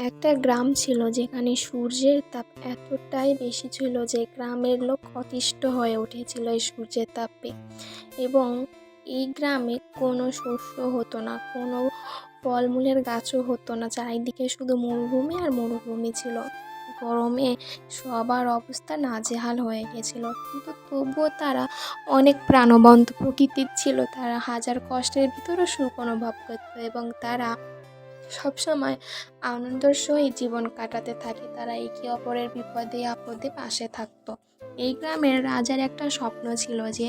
একটা গ্রাম ছিল যেখানে সূর্যের তাপ এতটাই বেশি ছিল যে গ্রামের লোক অতিষ্ঠ হয়ে উঠেছিল এই সূর্যের তাপে। এবং এই গ্রামে কোনো শস্য হতো না, কোনো ফলমূলের গাছও হতো না, চারিদিকে শুধু মরুভূমি আর মরুভূমি ছিল। গরমে সবার অবস্থা নাজেহাল হয়ে গেছিল। কিন্তু তবুও তারা অনেক প্রাণবন্ত প্রকৃতির ছিল। তারা হাজার কষ্টের ভিতরেও সুখ অনুভব করতো এবং তারা সবসময় আনন্দের সহিত জীবন কাটাতে থাকে। তারা একে অপরের বিপদে, আপদে পাশে থাকতো। এই গ্রামের রাজার একটা স্বপ্ন ছিল যে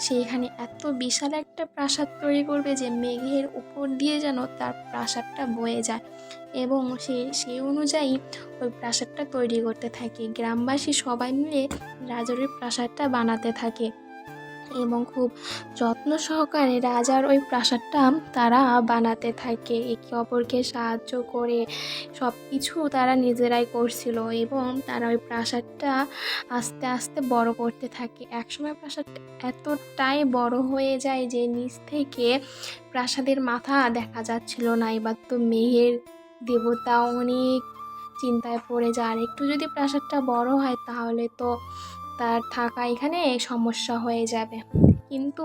সে এখানে এত বিশাল একটা প্রাসাদ তৈরি করবে যে, মেঘের উপর দিয়ে যেন তার প্রাসাদটা বয়ে যায় এবং সে, সেই অনুযায়ী ওই প্রাসাদটা তৈরি করতে থাকে। গ্রামবাসী সবাই মিলে রাজার ওই প্রাসাদটা বানাতে থাকে। এবং খুব যত্ন সহকারে রাজার ওই প্রাসাদটা তারা বানাতে থাকে। একে অপরকে সাহায্য করে সব কিছু তারা নিজেরাই করছিল এবং তারা ওই প্রাসাদটা আস্তে আস্তে বড় করতে থাকে। একসময় প্রাসাদটা এতটাই বড় হয়ে যায় যে নিচ থেকে প্রাসাদের মাথা দেখা যাচ্ছিল না। এবার তো মেঘের দেবতা অনেক চিন্তায় পড়ে যায়। আর একটু যদি প্রাসাদটা বড় হয় তাহলে তো তার থাকা এখানে সমস্যা হয়ে যাবে। কিন্তু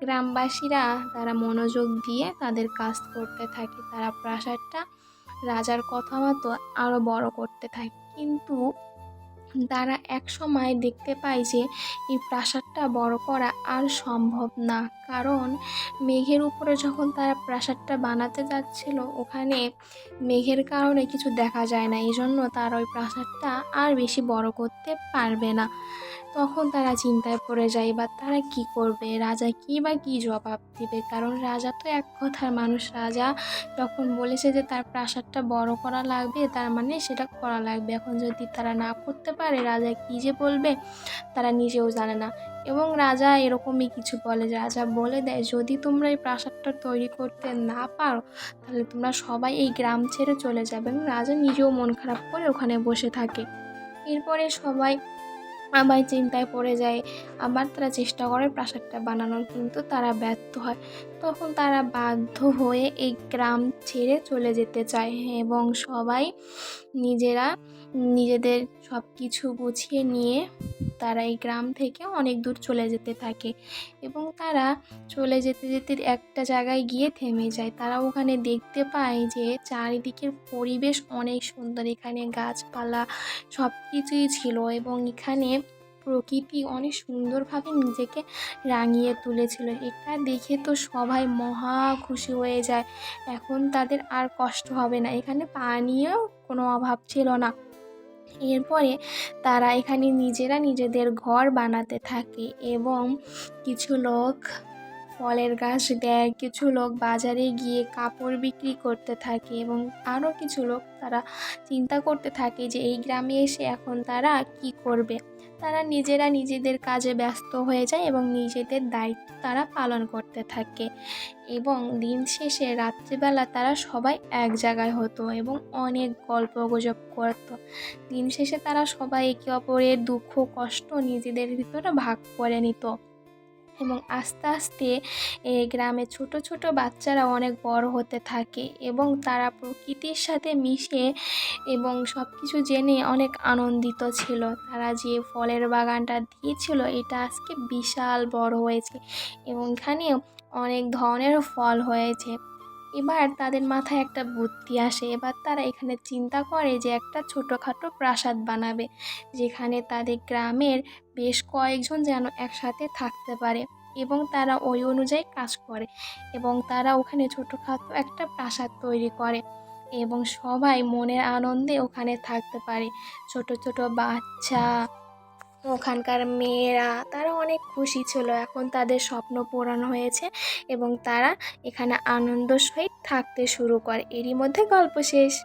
গ্রামবাসীরা তারা মনোযোগ দিয়ে তাদের কাজ করতে থাকে। তারা প্রাসাদটা রাজার কথা মতো আরও বড় করতে থাকে। কিন্তু তারা এক সময় দেখতে পায় যে এই প্রাসাদটা বড় করা আর সম্ভব না। কারণ মেঘের উপরে যখন তারা প্রাসাদটা বানাতে যাচ্ছিল, ওখানে মেঘের কারণে কিছু দেখা যায় না। এই জন্য তারা ওই প্রাসাদটা আর বেশি বড় করতে পারবে না। তখন তারা চিন্তায় পড়ে যায়, এবার তারা কি করবে? রাজা কি বা কি জবাব দিবে? কারণ রাজা তো এক কথার মানুষ। রাজা যখন বলেছে যে তার প্রাসাদটা বড় করা লাগবে, তার মানে সেটা করা লাগবে। এখন যদি তারা না করতে পারে, রাজা কী যে বলবে তারা নিজেও জানে না। এবং রাজা এরকমই কিছু বলে, রাজা বলে দেয়, যদি তোমরা এই প্রাসাদটা তৈরি করতে না পারো, তাহলে তোমরা সবাই এই গ্রাম ছেড়ে চলে যাবে। এবং রাজা নিজেও মন খারাপ করে ওখানে বসে থাকে। এরপরে সবাই আবার চিন্তায় পড়ে যায়। আবার তারা চেষ্টা করে প্রাসাদটা বানানোর, কিন্তু তারা ব্যর্থ হয়। তখন তারা বাধ্য হয়ে এই গ্রাম ছেড়ে চলে যেতে চায় এবং সবাই নিজেরা নিজেদের সব কিছু গুছিয়ে নিয়ে তারা এই গ্রাম থেকে অনেক দূর চলে যেতে থাকে এবং তারা চলে যেতে যেতে একটা জায়গায় গিয়ে থেমে যায়। তারা ওখানে দেখতে পায় যে চারিদিকের পরিবেশ অনেক সুন্দর। এখানে গাছপালা সব কিছুই ছিল এবং এখানে প্রকৃতি অনেক সুন্দরভাবে নিজেকে রাঙিয়ে তুলেছিল। এটা দেখে তো সবাই মহা খুশি হয়ে যায়। এখন তাদের আর কষ্ট হবে না। এখানে পানিও কোনো অভাব ছিল না। এরপরে তারা এখানে নিজেরা নিজেদের ঘর বানাতে থাকে এবং কিছু লোক ফলের গাছ দেয়। কিছু লোক বাজারে গিয়ে কাপড় বিক্রি করতে থাকে এবং আরও কিছু লোক তারা চিন্তা করতে থাকে যে, এই গ্রামে এসে এখন তারা কি করবে? তারা নিজেরা নিজেদের কাজে ব্যস্ত হয়ে যায় এবং নিজেদের দায়িত্ব তারা পালন করতে থাকে এবং দিন শেষে রাত্রিবেলা তারা সবাই এক জায়গায় হতো এবং অনেক গল্প গুজব করতো। দিন শেষে তারা সবাই একে অপরের দুঃখ, কষ্ট নিজেদের ভিতরে ভাগ করে নিত। এবং আস্তে আস্তে এই গ্রামে ছোট ছোট বাচ্চারা অনেক বড় হতে থাকে এবং তারা প্রকৃতির সাথে মিশে এবং সব কিছু জেনে অনেক আনন্দিত ছিল। তারা যে ফলের বাগানটা দিয়েছিল, এটা আজকে বিশাল বড় হয়েছে এবং এখানে অনেক ধরনের ফল হয়েছে। এবার তাদের মাথায় একটা বুদ্ধি আসে, এবার তারা এখানে চিন্তা করে যে একটা ছোটোখাটো প্রাসাদ বানাবে, যেখানে তাদের গ্রামের বেশ কয়েকজন যেন একসাথে থাকতে পারে এবং তারা ওই অনুযায়ী কাজ করে এবং তারা ওখানে ছোটোখাটো একটা প্রাসাদ তৈরি করে এবং সবাই মনের আনন্দে ওখানে থাকতে পারে। ছোট ছোট বাচ্চা ওখানকার মেয়েরা, তারা অনেক খুশি ছিল। এখন তাদের স্বপ্ন পূরণ হয়েছে এবং তারা এখানে আনন্দ সহিত থাকতে শুরু করে। এরই মধ্যে গল্প শেষ।